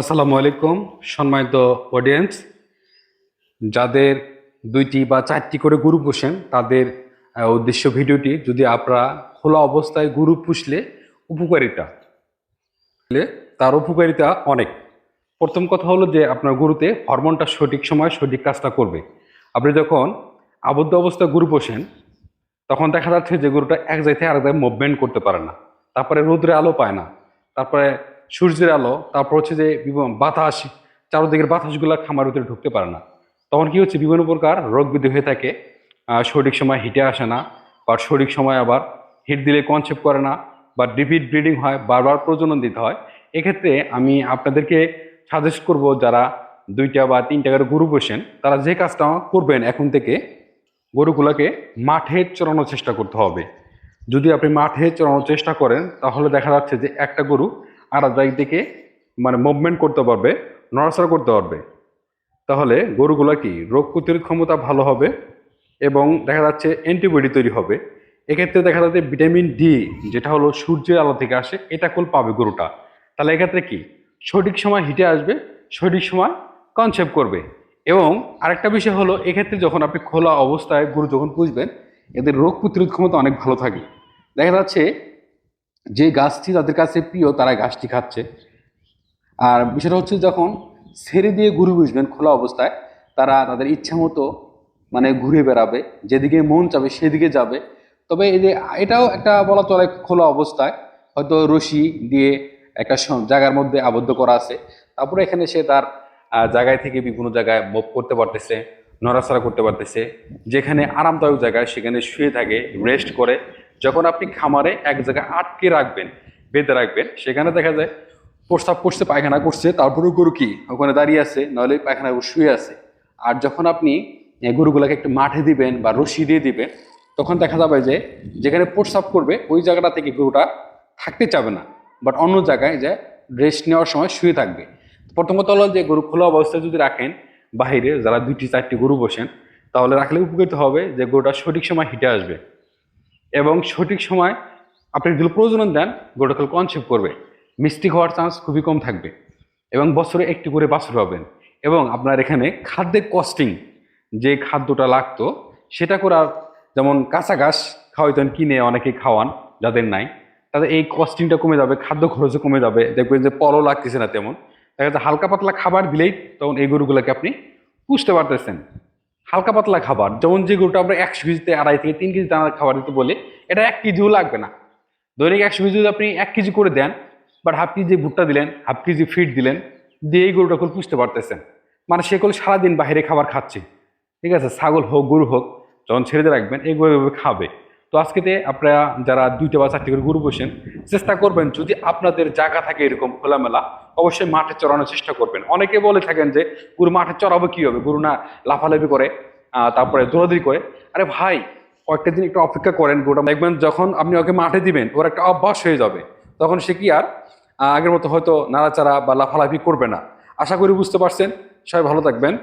আসসালামু আলাইকুম, সম্মানিত অডিয়েন্স যাদের দুইটি বা চারটি করে গরু পোষেন তাদের উদ্দেশ্য ভিডিওটি যদি আপনারা খোলা অবস্থায় গরু পুষলে উপকারিতা। তার উপকারিতা অনেক। প্রথম কথা হলো যে আপনার গরুতে হরমোনটা সঠিক সময় সঠিক কাজটা করবে। আপনি যখন আবদ্ধ অবস্থায় গরু পোষেন তখন দেখা যাচ্ছে যে গরুটা এক জায়গায় আরেক জায়গায় মুভমেন্ট করতে পারে না। তারপরে রোদ্রে আলো পায় না। তারপরে সূর্যের আলো, তারপর হচ্ছে যে বাতাস, চারোদিকের বাতাসগুলো খামার ভিতরে ঢুকতে পারে না। তখন কি হচ্ছে? বিভিন্ন প্রকার রোগ বৃদ্ধি হয়ে থাকে। সঠিক সময় হিটে আসে না বা সঠিক সময় আবার হিট দিলে কনসেপ্ট করে না বা রিপিট ব্রিডিং হয়, বারবার প্রজনন দিতে হয়। এক্ষেত্রে আমি আপনাদেরকে সাজেস্ট করব যারা দুইটা বা তিনটা করে গরু বসেন তারা যে কাজটা করবেন এখন থেকে, গরুগুলোকে মাঠে চড়ানোর চেষ্টা করতে হবে। যদি আপনি মাঠে চড়ানোর চেষ্টা করেন, তাহলে দেখা যাচ্ছে যে একটা গরু আর থেকে মানে মুভমেন্ট করতে পারবে, নড়াচড়া করতে পারবে। তাহলে গরুগুলো কি, রোগ প্রতিরোধ ক্ষমতা ভালো হবে এবং দেখা যাচ্ছে অ্যান্টিবডি তৈরি হবে। এক্ষেত্রে দেখা যাচ্ছে ভিটামিন ডি যেটা হলো সূর্যের আলো থেকে আসে, এটা কুল পাবে গরুটা। তাহলে এক্ষেত্রে কি, সঠিক সময় হিটে আসবে, সঠিক সময় কনসেপ্ট করবে। এবং আরেকটা বিষয় হলো, এক্ষেত্রে যখন আপনি খোলা অবস্থায় গরু যখন পুষবেন, এদের রোগ প্রতিরোধ ক্ষমতা অনেক ভালো থাকে। দেখা যাচ্ছে যে গাছটি তাদের কাছে প্রিয়, তারা গাছটি খাচ্ছে। আর বিষয়টা হচ্ছে যখন ছেড়ে দিয়ে গরু বুঝবেন খোলা অবস্থায়, তারা তাদের ইচ্ছা মতো মানে ঘুরে বেড়াবে, যেদিকে মন চাবে সেদিকে যাবে। তবে এই যে এটাও একটা বলা চলে খোলা অবস্থায়, হয়তো রশি দিয়ে একটা জায়গার মধ্যে আবদ্ধ করা আছে। তারপরে এখানে সে তার জায়গায় থেকে বিভিন্ন জায়গায় মুভ করতে পারতেছে, নড়াচড়া করতে পারতেছে। যেখানে আরামদায়ক জায়গায় সেখানে শুয়ে থাকে রেস্ট করে যখন আপনি খামারে এক জায়গায় আটকে রাখবেন, বেঁধে রাখবেন, সেখানে দেখা যায় প্রস্তাব করছে, পায়খানা করছে, তারপরেও গরু কি? ওখানে দাঁড়িয়ে আছে, নাহলে পায়খানা শুয়ে আছে। আর যখন আপনি গরুগুলোকে একটু মাঠে দিবেন বা রশি দিয়ে দিবেন, তখন দেখা যাবে যে যেখানে প্রস্তাব করবে, ওই জায়গাটা থেকে গরুটা থাকতে চাবে না। বাট অন্য জায়গায় যে রেস্ট নেওয়ার সময় শুয়ে থাকবে। প্রথমত হলো যে গরু খোলা অবস্থায় যদি রাখেন, বাহিরে যারা দুইটি, চারটি গরু বসেন, তাহলে রাখলে উপকৃত হবে যে গরুটা সঠিক সময় হিটে আসবে। এবং সঠিক সময় আপনি যদি প্রয়োজন দেন গরুটা কনসেপ্ট করবে, মিষ্টি হওয়ার চান্স খুবই কম থাকবে এবং বছরে একটি করে বাছুর পাবেন এবং আপনার এখানে খাদ্যের কস্টিং যে খাদ্যটা লাগতো, সেটা করার যেমন কাঁচা ঘাস খাওয়াইতেন, কিনে অনেকে খাওয়ান, যাদের নাই, তাদের এই কস্টিংটা কমে যাবে, খাদ্য খরচও কমে যাবে। দেখবেন যে পরও লাগতেছে না তেমন। দেখা যাচ্ছে হালকা পাতলা খাবার দিলেই তখন এই গরুগুলোকে আপনি পুষতে পারতেছেন। হালকা পাতলা খাবার, যেমন যে গরুটা আমরা একশো কেজিতে আড়াই থেকে তিন কেজি দানার খাবার দিতে বলি, এটা এক কেজিও লাগবে না। দৈনিক একশো কেজি যদি আপনি এক কেজি করে দেন বাট হাফ কেজি ভুট্টা দিলেন হাফ কেজি ফিড দিলেন, দিয়ে এই গরুটা করে পুষতে পারতেছেন। মানে সে করলে সারাদিন বাইরে খাবার খাচ্ছে। ঠিক আছে, ছাগল হোক, গরু হোক, যখন ছেড়ে রাখবেন এই গরু খাবে। তো আজকেতে আপনারা যারা দুইটা বা চারটে করে গরু বসেন, চেষ্টা করবেন যদি আপনাদের জায়গা থাকে এরকম খোলামেলা, অবশ্যই মাঠে চড়ানোর চেষ্টা করবেন। অনেকে বলে থাকেন যে, গরু মাঠে চড়াবো কি হবে? গরু না লাফালাফি করে তারপরে দৌড়াদৌড়ি করে। আরে ভাই, কয়েকটা দিন একটু অপেক্ষা করেন গরুটা, দেখবেন যখন আপনি ওকে মাঠে দিবেন, ওর একটা অভ্যাস হয়ে যাবে। তখন সে কি আর আগের মতো হয়তো নাড়াচাড়া বা লাফালাফি করবে না। আশা করি বুঝতে পারছেন। সবাই ভালো থাকবেন।